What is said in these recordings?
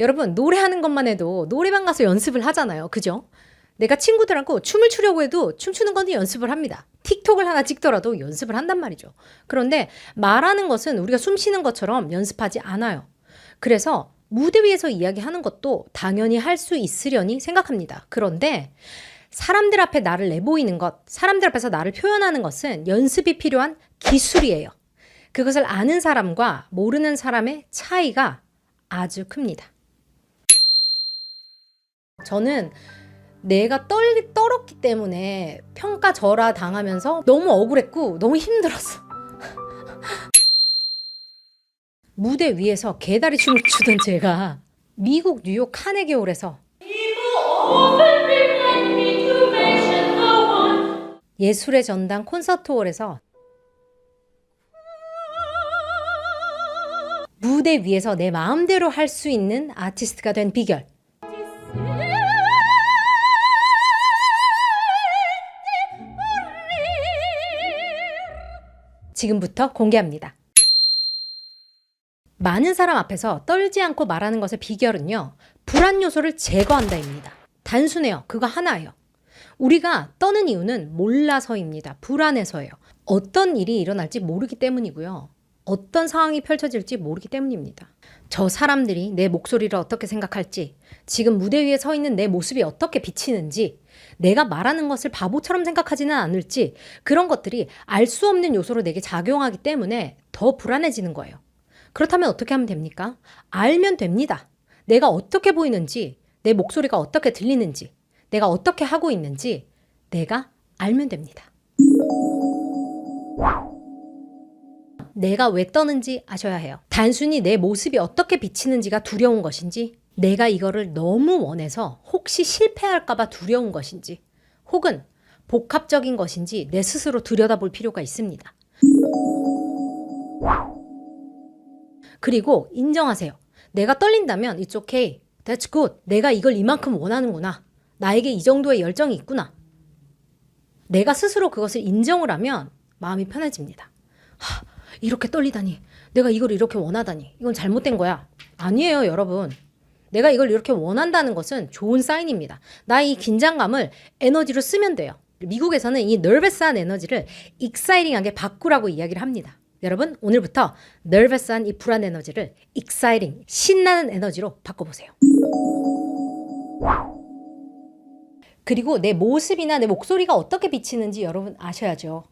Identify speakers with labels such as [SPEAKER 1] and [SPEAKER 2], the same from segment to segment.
[SPEAKER 1] 여러분, 노래하는 것만 해도 노래방 가서 연습을 하잖아요. 그죠? 내가 친구들하고 춤을 추려고 해도 춤추는 건 연습을 합니다. 틱톡을 하나 찍더라도 연습을 한단 말이죠. 그런데 말하는 것은 우리가 숨 쉬는 것처럼 연습하지 않아요. 그래서 무대 위에서 이야기하는 것도 당연히 할 수 있으려니 생각합니다. 그런데 사람들 앞에 나를 내보이는 것, 사람들 앞에서 나를 표현하는 것은 연습이 필요한 기술이에요. 그것을 아는 사람과 모르는 사람의 차이가 아주 큽니다. 저는 내가 떨, 떨었기 때문에 평가절하 당하면서 너무 억울했고 너무 힘들었어. 무대 위에서 개다리 춤을 추던 제가 미국 뉴욕 카네기홀에서 예술의 전당 콘서트홀에서 무대 위에서 내 마음대로 할 수 있는 아티스트가 된 비결. 지금부터 공개합니다. 많은 사람 앞에서 떨지 않고 말하는 것의 비결은요, 불안 요소를 제거한다입니다. 단순해요. 그거 하나예요. 우리가 떠는 이유는 몰라서입니다. 불안해서예요. 어떤 일이 일어날지 모르기 때문이고요. 어떤 상황이 펼쳐질지 모르기 때문입니다. 저 사람들이 내 목소리를 어떻게 생각할지, 지금 무대 위에 서 있는 내 모습이 어떻게 비치는지, 내가 말하는 것을 바보처럼 생각하지는 않을지, 그런 것들이 알 수 없는 요소로 내게 작용하기 때문에 더 불안해지는 거예요. 그렇다면 어떻게 하면 됩니까? 알면 됩니다. 내가 어떻게 보이는지, 내 목소리가 어떻게 들리는지, 내가 어떻게 하고 있는지, 내가 알면 됩니다. 내가 왜 떠는지 아셔야 해요. 단순히 내 모습이 어떻게 비치는지가 두려운 것인지, 내가 이거를 너무 원해서 혹시 실패할까봐 두려운 것인지, 혹은 복합적인 것인지 내 스스로 들여다볼 필요가 있습니다. 그리고 인정하세요. 내가 떨린다면 it's okay. That's good. 내가 이걸 이만큼 원하는구나. 나에게 이 정도의 열정이 있구나. 내가 스스로 그것을 인정을 하면 마음이 편해집니다. 하, 이렇게 떨리다니. 내가 이걸 이렇게 원하다니. 이건 잘못된 거야. 아니에요, 여러분. 내가 이걸 이렇게 원한다는 것은 좋은 사인입니다. 나 이 긴장감을 에너지로 쓰면 돼요. 미국에서는 이 nervous한 에너지를 exciting하게 바꾸라고 이야기를 합니다. 여러분, 오늘부터 nervous한 이 불안 에너지를 exciting, 신나는 에너지로 바꿔보세요. 그리고 내 모습이나 내 목소리가 어떻게 비치는지 여러분 아셔야죠.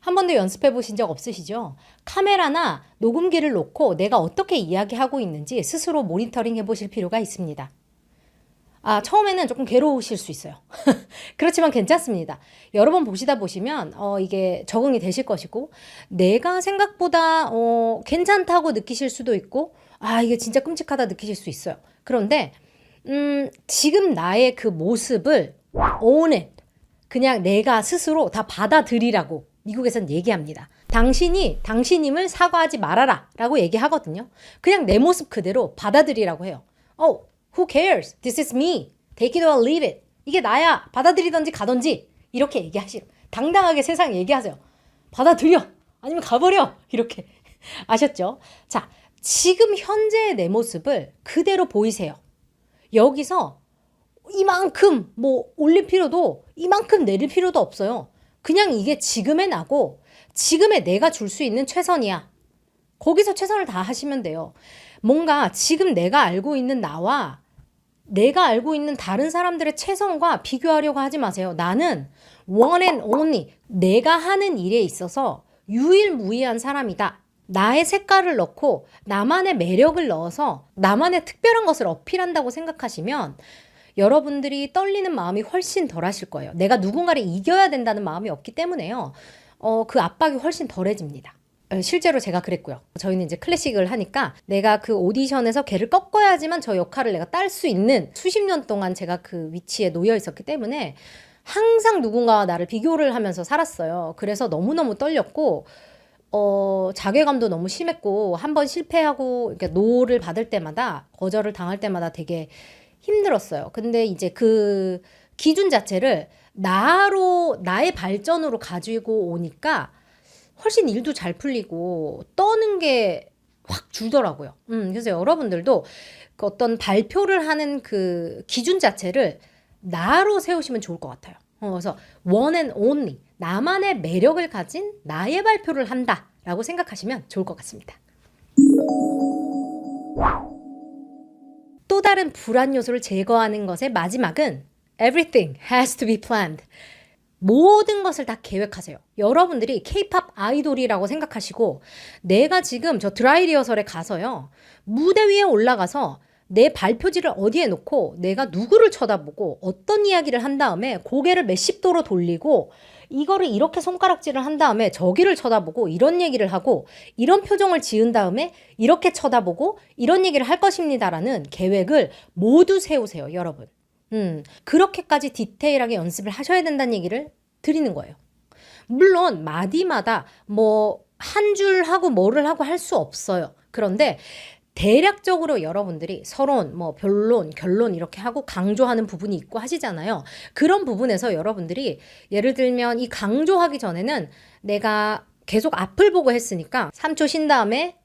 [SPEAKER 1] 한 번도 연습해 보신 적 없으시죠? 카메라나 녹음기를 놓고 내가 어떻게 이야기하고 있는지 스스로 모니터링 해 보실 필요가 있습니다. 아, 처음에는 조금 괴로우실 수 있어요. 그렇지만 괜찮습니다. 여러 번 보시다 보시면, 어, 이게 적응이 되실 것이고, 내가 생각보다, 어, 괜찮다고 느끼실 수도 있고, 아, 이게 진짜 끔찍하다 느끼실 수 있어요. 그런데, 음, 지금 나의 그 모습을 own it. 그냥 내가 스스로 다 받아들이라고 미국에선 얘기합니다. 당신이 당신임을 사과하지 말아라 라고 얘기하거든요. 그냥 내 모습 그대로 받아들이라고 해요. Oh, who cares? This is me. Take it or leave it. 이게 나야. 받아들이던지 가던지 이렇게 얘기하시고 당당하게 세상 얘기하세요. 받아들여. 아니면 가버려. 이렇게 아셨죠? 자, 지금 현재의 내 모습을 그대로 보이세요. 여기서 이만큼 뭐 올릴 필요도 이만큼 내릴 필요도 없어요. 그냥 이게 지금의 나고 지금의 내가 줄 수 있는 최선이야. 거기서 최선을 다 하시면 돼요. 뭔가 지금 내가 알고 있는 나와 내가 알고 있는 다른 사람들의 최선과 비교하려고 하지 마세요. 나는 one and only 내가 하는 일에 있어서 유일무이한 사람이다. 나의 색깔을 넣고 나만의 매력을 넣어서 나만의 특별한 것을 어필한다고 생각하시면 여러분들이 떨리는 마음이 훨씬 덜 하실 거예요. 내가 누군가를 이겨야 된다는 마음이 없기 때문에요. 어, 그 압박이 훨씬 덜해집니다. 어, 실제로 제가 그랬고요. 저희는 이제 클래식을 하니까 내가 그 오디션에서 걔를 꺾어야지만 저 역할을 내가 딸 수 있는 수십 년 동안 제가 그 위치에 놓여 있었기 때문에 항상 누군가와 나를 비교를 하면서 살았어요. 그래서 너무너무 떨렸고, 어, 자괴감도 너무 심했고, 한 번 실패하고, 이렇게 노를 받을 때마다, 거절을 당할 때마다 되게 힘들었어요. 근데 이제 그 기준 자체를 나로, 나의 발전으로 가지고 오니까 훨씬 일도 잘 풀리고, 떠는 게 확 줄더라고요. 음, 그래서 여러분들도 그 어떤 발표를 하는 그 기준 자체를 나로 세우시면 좋을 것 같아요. 어, 그래서 one and only 나만의 매력을 가진 나의 발표를 한다라고 생각하시면 좋을 것 같습니다. 또 다른 불안 요소를 제거하는 것의 마지막은 everything has to be planned. 모든 것을 다 계획하세요. 여러분들이 케이팝 아이돌이라고 생각하시고 내가 지금 저 드라이 리허설에 가서요. 무대 위에 올라가서 내 발표지를 어디에 놓고 내가 누구를 쳐다보고 어떤 이야기를 한 다음에 고개를 몇십 도로 돌리고 이거를 이렇게 손가락질을 한 다음에 저기를 쳐다보고 이런 얘기를 하고 이런 표정을 지은 다음에 이렇게 쳐다보고 이런 얘기를 할 것입니다라는 계획을 모두 세우세요, 여러분. 음, 그렇게까지 디테일하게 연습을 하셔야 된다는 얘기를 드리는 거예요. 물론 마디마다 뭐 한 줄 하고 뭐를 하고 할 수 없어요. 그런데 대략적으로 여러분들이 서론, 뭐 변론, 결론 이렇게 하고 강조하는 부분이 있고 하시잖아요. 그런 부분에서 여러분들이 예를 들면 이 강조하기 전에는 내가 계속 앞을 보고 했으니까 3초 쉰 다음에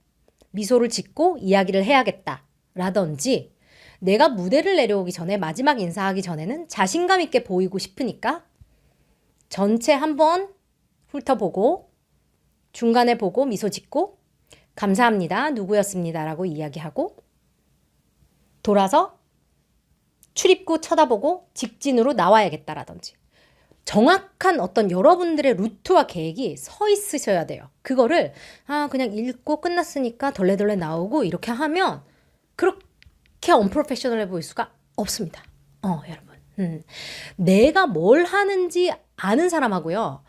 [SPEAKER 1] 미소를 짓고 이야기를 해야겠다. 라든지 내가 무대를 내려오기 전에 마지막 인사하기 전에는 자신감 있게 보이고 싶으니까 전체 한번 훑어보고 중간에 보고 미소 짓고 감사합니다. 누구였습니다. 라고 이야기하고 돌아서 출입구 쳐다보고 직진으로 나와야겠다라든지 정확한 어떤 여러분들의 루트와 계획이 서 있으셔야 돼요. 그거를 아 그냥 읽고 끝났으니까 덜레덜레 나오고 이렇게 하면 그렇게 언프로페셔널해 보일 수가 없습니다. 어 여러분 음. 내가 뭘 하는지 아는 사람하고요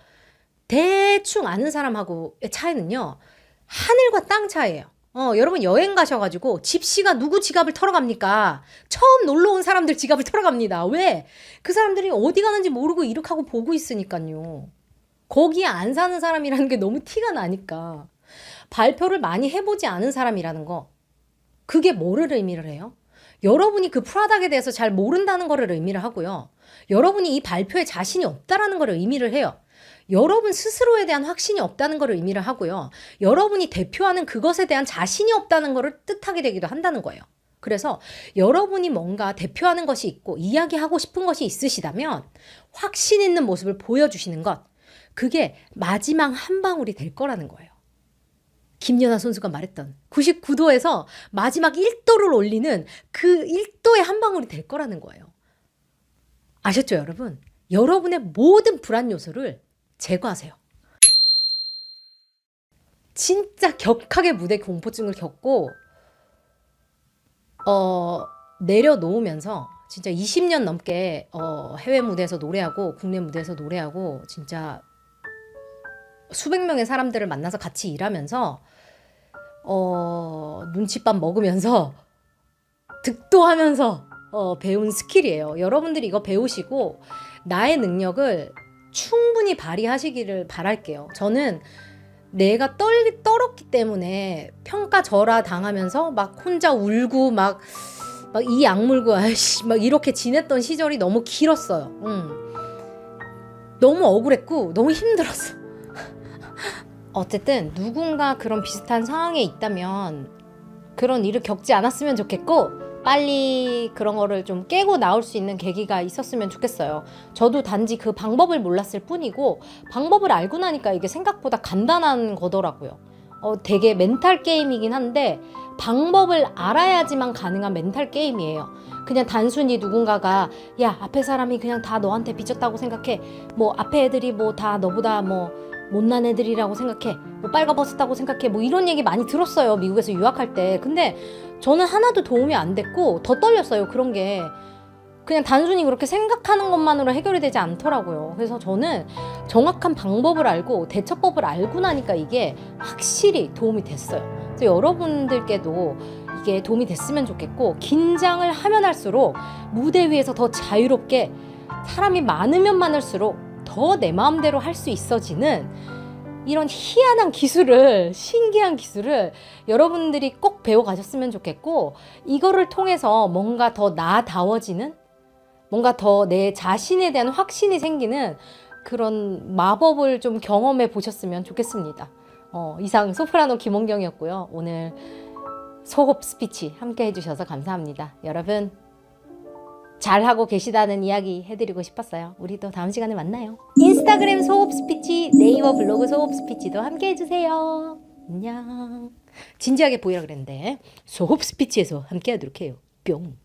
[SPEAKER 1] 대충 아는 사람하고의 차이는요 하늘과 땅 차이예요. 어, 여러분 여행 가셔가지고 집시가 누구 지갑을 털어갑니까? 처음 놀러 온 사람들 지갑을 털어갑니다. 왜? 그 사람들이 어디 가는지 모르고 이렇게 하고 보고 있으니까요. 거기에 안 사는 사람이라는 게 너무 티가 나니까. 발표를 많이 해보지 않은 사람이라는 거. 그게 뭐를 의미를 해요? 여러분이 그 프라닥에 대해서 잘 모른다는 거를 의미를 하고요. 여러분이 이 발표에 자신이 없다라는 거를 의미를 해요. 여러분 스스로에 대한 확신이 없다는 것을 의미를 하고요. 여러분이 대표하는 그것에 대한 자신이 없다는 것을 뜻하게 되기도 한다는 거예요. 그래서 여러분이 뭔가 대표하는 것이 있고 이야기하고 싶은 것이 있으시다면 확신 있는 모습을 보여주시는 것. 그게 마지막 한 방울이 될 거라는 거예요. 김연아 선수가 말했던 99도에서 마지막 1도를 올리는 그 1도의 한 방울이 될 거라는 거예요. 아셨죠, 여러분? 여러분의 모든 불안 요소를 제거하세요. 진짜 격하게 무대 공포증을 겪고 어 내려놓으면서 진짜 20년 넘게 어 해외 무대에서 노래하고 국내 무대에서 노래하고 진짜 수백 명의 사람들을 만나서 같이 일하면서 어 눈칫밥 먹으면서 득도하면서 어 배운 스킬이에요. 여러분들이 이거 배우시고 나의 능력을 충분히 발휘하시기를 바랄게요. 저는 내가 떨, 떨었기 때문에 평가절하 당하면서 막 혼자 울고 막, 막 이 악물고 아이씨 막 이렇게 지냈던 시절이 너무 길었어요. 응. 너무 억울했고 너무 힘들었어. 어쨌든 누군가 그런 비슷한 상황에 있다면 그런 일을 겪지 않았으면 좋겠고 빨리 그런 거를 좀 깨고 나올 수 있는 계기가 있었으면 좋겠어요. 저도 단지 그 방법을 몰랐을 뿐이고 방법을 알고 나니까 이게 생각보다 간단한 거더라고요. 어, 되게 멘탈 게임이긴 한데 방법을 알아야지만 가능한 멘탈 게임이에요. 그냥 단순히 누군가가 야 앞에 사람이 그냥 다 너한테 빚졌다고 생각해. 뭐 앞에 애들이 뭐 다 너보다 뭐 못난 애들이라고 생각해. 뭐 빨가벗었다고 생각해. 뭐 이런 얘기 많이 들었어요. 미국에서 유학할 때. 근데 저는 하나도 도움이 안 됐고 더 떨렸어요. 그런 게. 그냥 단순히 그렇게 생각하는 것만으로 해결이 되지 않더라고요. 그래서 저는 정확한 방법을 알고 대처법을 알고 나니까 이게 확실히 도움이 됐어요. 그래서 여러분들께도 이게 도움이 됐으면 좋겠고 긴장을 하면 할수록 무대 위에서 더 자유롭게 사람이 많으면 많을수록 더 내 마음대로 할 수 있어지는 이런 희한한 기술을 신기한 기술을 여러분들이 꼭 배워 가셨으면 좋겠고 이거를 통해서 뭔가 더 나다워지는 뭔가 더 내 자신에 대한 확신이 생기는 그런 마법을 좀 경험해 보셨으면 좋겠습니다. 어, 이상 소프라노 김원경이었고요. 오늘 소흡 스피치 함께 해주셔서 감사합니다. 여러분 잘하고 계시다는 이야기 해드리고 싶었어요. 우리 또 다음 시간에 만나요. 인스타그램 소흡 스피치, 네이버 블로그 소흡 스피치도 함께 해주세요. 안녕. 진지하게 보이라 그랬는데 소흡 스피치에서 함께 하도록 해요. 뿅.